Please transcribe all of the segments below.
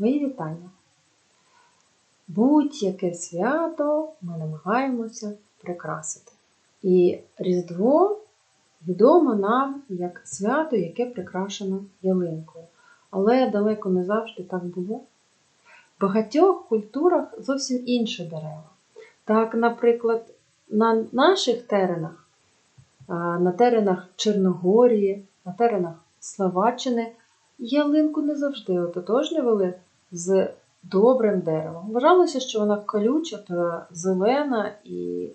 Мої вітання! Будь-яке свято ми намагаємося прикрасити. І Різдво відомо нам як свято, яке прикрашено ялинкою. Але далеко не завжди так було. В багатьох культурах зовсім інші дерева. Так, наприклад, на наших теренах, на теренах Чорногорії, на теренах Словаччини ялинку не завжди ототожнювали з добрим деревом. Вважалося, що вона колюча та зелена, і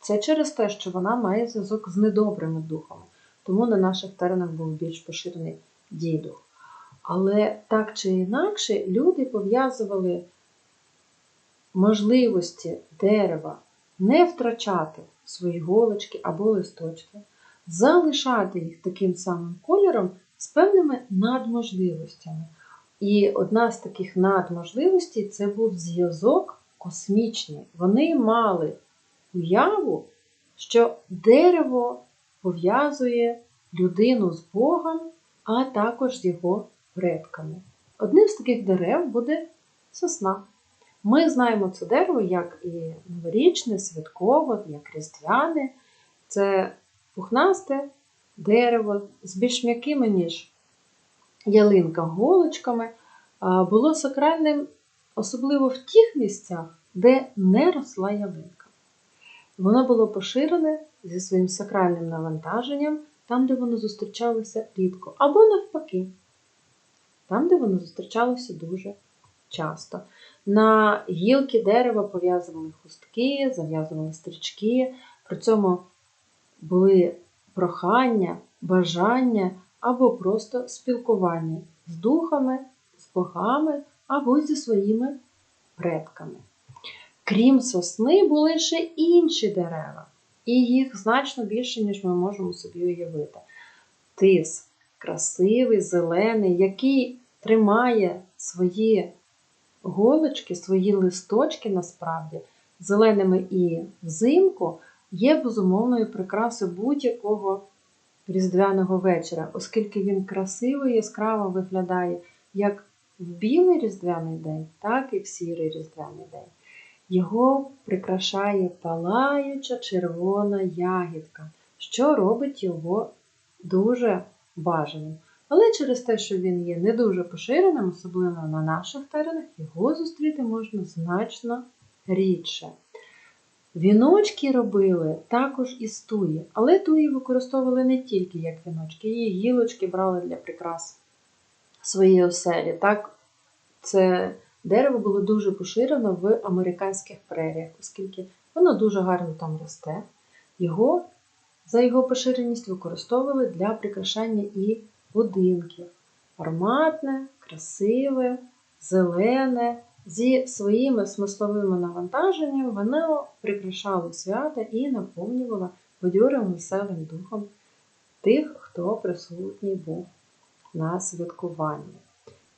це через те, що вона має зв'язок з недобрими духами. Тому на наших теренах був більш поширений дійдух. Але так чи інакше, люди пов'язували можливості дерева не втрачати свої голочки або листочки, залишати їх таким самим кольором з певними надможливостями. І одна з таких надможливостей це був зв'язок космічний. Вони мали уяву, що дерево пов'язує людину з Богом, а також з його предками. Одним з таких дерев буде сосна. Ми знаємо це дерево як і новорічне, святкове, як різдвяне. Це пухнасте дерево з більш м'якими, ніж ялинка голочками, було сакральним, особливо в тих місцях, де не росла ялинка. Воно було поширене зі своїм сакральним навантаженням там, де воно зустрічалося рідко, або навпаки, там, де воно зустрічалося дуже часто. На гілки дерева пов'язували хустки, зав'язували стрічки, при цьому були прохання, бажання або просто спілкування з духами, з богами або зі своїми предками. Крім сосни, були ще інші дерева, і їх значно більше, ніж ми можемо собі уявити. Тис красивий, зелений, який тримає свої голочки, свої листочки насправді зеленими і взимку, є безумовною прикрасою будь-якого різдвяного вечора, оскільки він красиво і яскраво виглядає як в білий різдвяний день, так і в сірий різдвяний день. Його прикрашає палаюча червона ягідка, що робить його дуже бажаним. Але через те, що він є не дуже поширеним, особливо на наших теренах, його зустріти можна значно рідше. Віночки робили також із туї, але туї використовували не тільки як віночки, її гілочки брали для прикрас своєї оселі. Так, Це дерево було дуже поширено в американських преріях, оскільки воно дуже гарно там росте. Його, За його поширеність використовували для прикрашання і будинків. Ароматне, красиве, зелене зі своїми смисловими навантаженнями вона прикрашала свята і наповнювала бадьорим веселим духом тих, хто присутній був на святкуванні.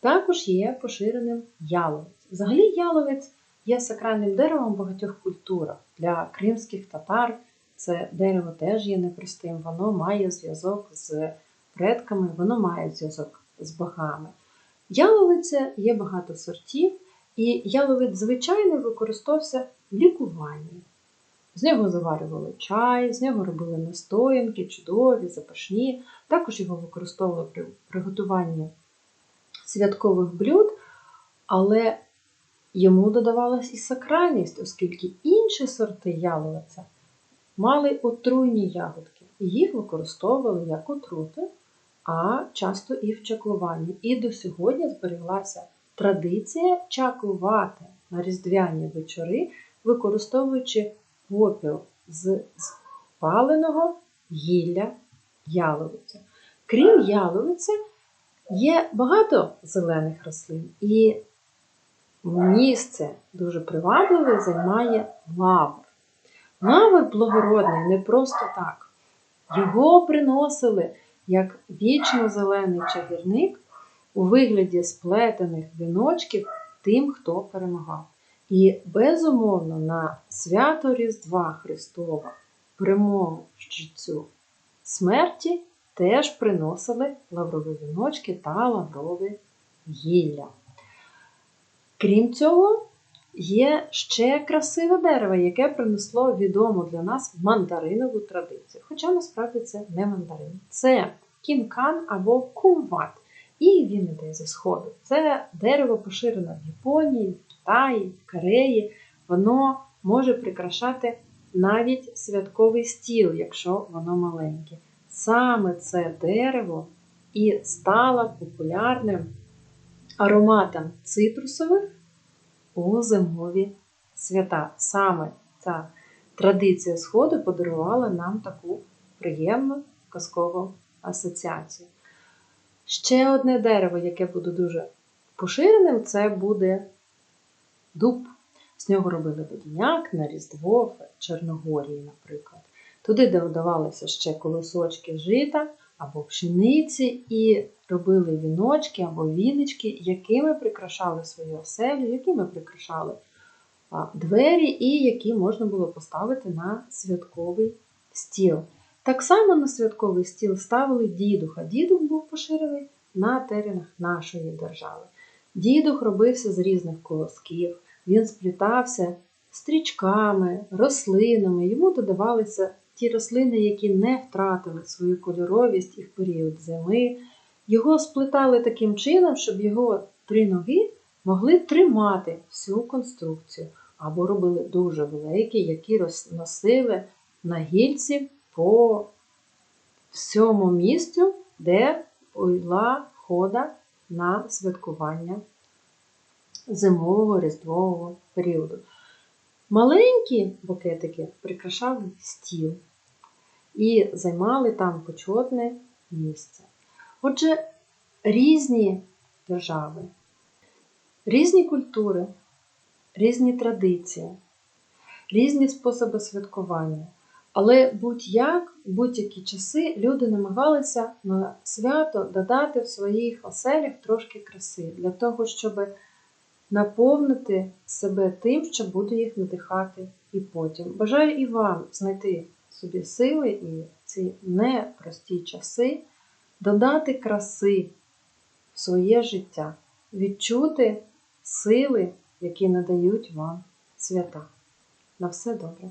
Також є поширеним яловець. Взагалі, яловець є сакральним деревом багатьох культурах. Для кримських татар це дерево теж є непростим, воно має зв'язок з предками, воно має зв'язок з богами. Яловиця є багато сортів. І яловець звичайно використовувався в лікуванні. З нього заварювали чай, з нього робили настоянки, чудові, запашні. Також його використовували при приготуванні святкових блюд, але йому додавалась і сакральність, оскільки інші сорти яловиця мали отруйні ягодки, і їх використовували як отрути, а часто і в чаклуванні. І до сьогодні зберіглася традиція чаклувати на різдвяні вечори, використовуючи попіл з спаленого гілля яловиця. Крім яловиці, є багато зелених рослин, і місце дуже привабливе займає лавр. Лавр благородний не просто так. Його приносили як вічно зелений чагірник у вигляді сплетених віночків тим, хто перемагав. І, безумовно, на свято Різдва Христова перемогу щитцю смерті теж приносили лаврові віночки та лаврові гілля. Крім цього, є ще красиве дерево, яке принесло відому для нас мандаринову традицію. Хоча насправді це не мандарин. Це кінкан або кумват. І він іде зі сходу. Це дерево поширено в Японії, в Китаї, в Кореї. Воно може прикрашати навіть святковий стіл, якщо воно маленьке. Саме це дерево і стало популярним ароматом цитрусових у зимові свята. Саме ця традиція Сходу подарувала нам таку приємну казкову асоціацію. Ще одне дерево, яке буде дуже поширеним, це буде дуб. З нього робили водяняк на Різдво в Чорногорії, наприклад. Туди додавалися ще колосочки жита або пшениці, і робили віночки або віночки, якими прикрашали свою оселю, якими прикрашали двері, і які можна було поставити на святковий стіл. Так само на святковий стіл ставили дідуха. Дідух був поширений на теренах нашої держави. Дідух робився з різних колосків, він сплітався стрічками, рослинами. Йому додавалися ті рослини, які не втратили свою кольоровість і в період зими. Його сплетали таким чином, щоб його три ноги могли тримати всю конструкцію, або робили дуже великі, які носили на гільці по всьому місцю, де була хода на святкування зимового різдвового періоду. Маленькі букетики прикрашали стіл і займали там почетне місце. Отже, різні держави, різні культури, різні традиції, різні способи святкування. Але будь-як, в будь-які часи люди намагалися на свято додати в своїх оселях трошки краси, для того, щоб наповнити себе тим, що буде їх надихати і потім. Бажаю і вам знайти собі сили і ці непрості часи додати краси в своє життя, відчути сили, які надають вам свята. На все добре!